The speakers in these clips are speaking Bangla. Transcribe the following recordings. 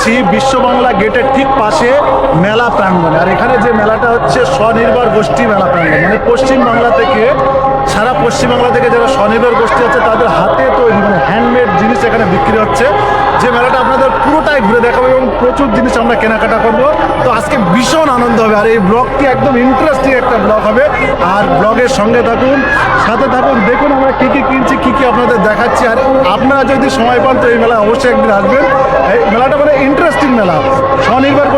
আছি বিশ্ব বাংলা গেটের ঠিক পাশে মেলা প্রাঙ্গণে। আর এখানে যে মেলাটা হচ্ছে স্বনির্ভর গোষ্ঠী মেলা প্রাঙ্গণ মানে পশ্চিম বাংলা থেকে সারা পশ্চিমবাংলা থেকে যারা স্বনির্ভর গোষ্ঠী আছে, তাদের হাতে তৈরি মানে হ্যান্ডমেড জিনিস এখানে বিক্রি হচ্ছে। যে মেলাটা আপনাদের পুরোটাই ঘুরে দেখাবো এবং প্রচুর জিনিস আমরা কেনাকাটা করব। তো আজকে ভীষণ আনন্দ হবে আর এই ব্লগটি একদম ইন্টারেস্টিং একটা ব্লগ হবে। আর ব্লগের সঙ্গে থাকুন, সাথে থাকুন, দেখুন আমরা কী কী কিনছি, কী কী আপনাদের দেখাচ্ছি। আর আপনারা যদি সময় পান তো এই মেলা অবশ্যই একদিন আসবেন। এই মেলাটা মানে ইন্টারেস্টিং মেলা। স্বনির্ভর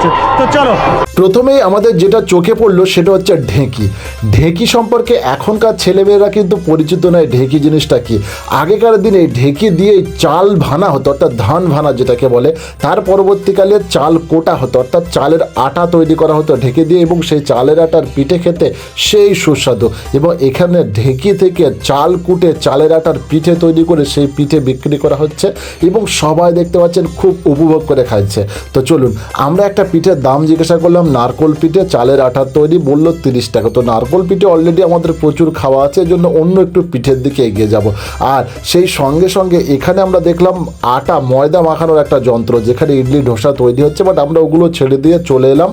করছে তো চলো। প্রথমেই আমাদের যেটা চোখে পড়ল সেটা হচ্ছে ঢেঁকি। ঢেঁকি সম্পর্কে এখনকার ছেলেমেয়েরা কিন্তু পরিচিত নয় ঢেঁকি জিনিসটা কি। আগেকার দিনে ঢেঁকি দিয়ে চাল ভানা হতো, অর্থাৎ ধান ভানা যেটাকে বলে। তার পরবর্তীকালে চাল কোটা হতো, অর্থাৎ চালের আটা তৈরি করা হতো ঢেঁকি দিয়ে এবং সেই চালের আটার পিঠে খেতে সেই সুস্বাদু। এবং এখানে ঢেঁকি থেকে চাল কুটে চালের আটার পিঠে তৈরি করে সেই পিঠে বিক্রি করা হচ্ছে এবং সবাই দেখতে পাচ্ছেন খুব উপভোগ করে খাচ্ছে। তো চলুন, আমরা একটা পিঠের দাম জিজ্ঞাসা করলাম, নারকোল পিঠে, চালের আটার তৈরি বলল তিরিশ টাকা। তো নারকোল পিঠে অলরেডি আমাদের প্রচুর খাওয়া আছে এজন্য অন্য একটু পিঠের দিকে এগিয়ে যাব। আর সেই সঙ্গে সঙ্গে এখানে আমরা দেখলাম আটা ময়দা মাখানোর একটা যন্ত্র, যেখানে ইডলি ডোসা তৈরি হচ্ছে বাট আমরা ওগুলো ছেড়ে দিয়ে চলে এলাম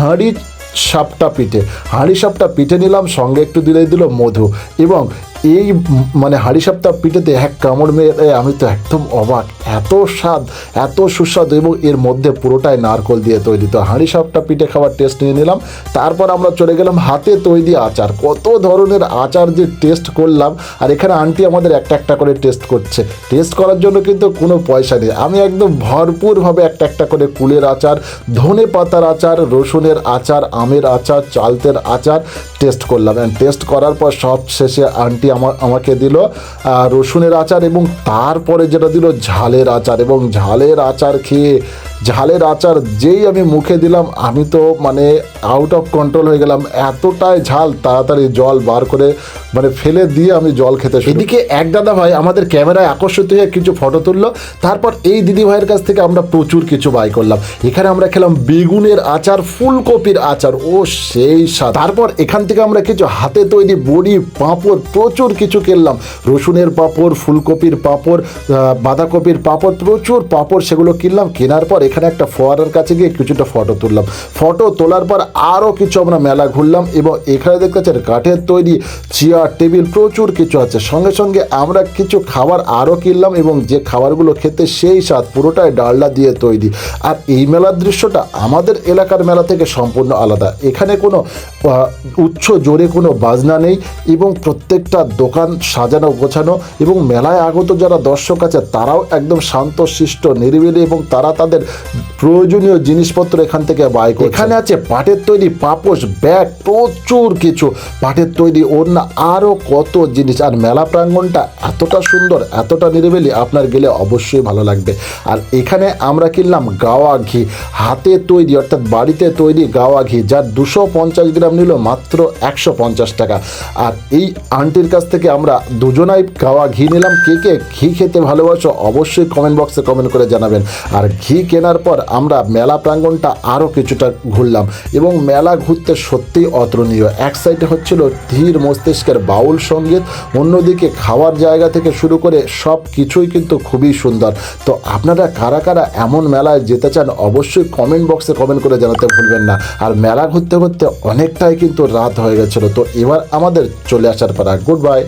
হাঁড়ি সাপটা পিঠে। হাঁড়ি সাপটা পিঠে নিলাম, সঙ্গে একটু দিলেই দিল মধু। এবং এই মানে হাঁড়ি সাপটা পিঠেতে এক কামড় মেরে আমি তো একদম অবাক। এত স্বাদ, এত সুস্বাদু এবং এর মধ্যে পুরোটাই নারকল দিয়ে তৈরি। তো হাঁড়ি সাপটা পিঠে খাওয়ার টেস্ট নিয়ে নিলাম। তারপর আমরা চলে গেলাম হাতে তৈরি আচার। কত ধরনের আচার যে টেস্ট করলাম। আর এখানে আন্টি আমাদের একটা একটা করে টেস্ট করছে। টেস্ট করার জন্য কিন্তু কোনো পয়সা নেই। আমি একদম ভরপুরভাবে একটা একটা করে কুলের আচার, ধনে পাতার আচার, রসুনের আচার, আমের আচার, চালতের আচার টেস্ট করলাম। অ্যান্ড টেস্ট করার পর সব শেষে আন্টি আমা আমাকে দিল রসুনের আচার এবং তারপরে যেটা দিল ঝালের আচার এবং ঝালের আচার খেয়ে ঝালের আচার যেই আমি মুখে দিলাম, আমি তো মানে আউট অফ কন্ট্রোল হয়ে গেলাম। এতটাই ঝাল, তাড়াতাড়ি জল বার করে মানে ফেলে দিয়ে আমি জল খেতে এদিকে এক দাদা ভাই আমাদের ক্যামেরায় আকর্ষিত হয়ে কিছু ফটো তুললো। তারপর এই দিদি ভাইয়ের কাছ থেকে আমরা প্রচুর কিছু বাই করলাম। এখানে আমরা খেলাম বেগুনের আচার, ফুলকপির আচার, ও সেই স্বাদ। তারপর এখান থেকে আমরা কিছু হাতে তৈরি বড়ি, পাঁপড়, প্রচুর কিছু কিনলাম। রসুনের পাঁপড়, ফুলকপির পাঁপড় বাঁধাকপির পাঁপড়, প্রচুর পাঁপড় সেগুলো কিনলাম। কেনার পর এখানে একটা ফোয়ারার কাছে গিয়ে কিছুটা ফটো তুললাম। ফটো তোলার পর আরও কিছু আমরা মেলা ঘুরলাম এবং এখানে দেখতে পাচ্ছেন কাঠের তৈরি চেয়ার টেবিল প্রচুর কিছু আছে। সঙ্গে সঙ্গে আমরা কিছু খাবার আরও কিনলাম এবং যে খাবারগুলো খেতে সেই স্বাদ পুরোটাই ডালডা দিয়ে তৈরি। আর এই মেলার দৃশ্যটা আমাদের এলাকার মেলা থেকে সম্পূর্ণ আলাদা। এখানে কোনো উচ্চ জোরে কোনো বাজনা নেই এবং প্রত্যেকটা দোকান সাজানো গোছানো এবং মেলায় আগত যারা দর্শক আছে তারাও একদম শান্ত শিষ্ট নিরিবিলি এবং তারা তাদের প্রয়োজনীয় জিনিসপত্র এখান থেকে বাই করে এখানে আছে পাটের তৈরি পাপোশ, ব্যাগ, প্রচুর কিছু। পাটের তৈরি ওড়না আরও কত জিনিস। আর মেলা প্রাঙ্গণটা এতটা সুন্দর, এতটা নিরিবিলি, আপনার গেলে অবশ্যই ভালো লাগবে। আর এখানে আমরা কিনলাম গাওয়া ঘি। হাতে তৈরি, অর্থাৎ বাড়িতে তৈরি গাওয়া ঘি, যার দুশো পঞ্চাশ গ্রাম নিল মাত্র একশো পঞ্চাশ টাকা। আর এই আন্টির কাছ থেকে আমরা দুজনাই গাওয়া ঘি নিলাম। কে কে ঘি খেতে ভালোবাসো অবশ্যই কমেন্ট বক্সে কমেন্ট করে জানাবেন। আর ঘি কেনার পর আমরা মেলা প্রাঙ্গণটা আরও কিছুটা ঘুরলাম এবং মেলা ঘুরতে সত্যিই অতুলনীয়। এক সাইডে হচ্ছিল ধীর মস্তিষ্কের বাউল সংগীত, অন্যদিকে খাওয়ার জায়গা থেকে শুরু করে সব কিছুই কিন্তু খুবই সুন্দর। তো আপনারা কারা কারা এমন মেলায় যেতে চান অবশ্যই কমেন্ট বক্সে কমেন্ট করে জানাতে ভুলবেন না। আর মেলা ঘুরতে ঘুরতে অনেকটাই কিন্তু রাত হয়ে গেছিল। তো এবার আমাদের চলে আসার পারা গুড বাই।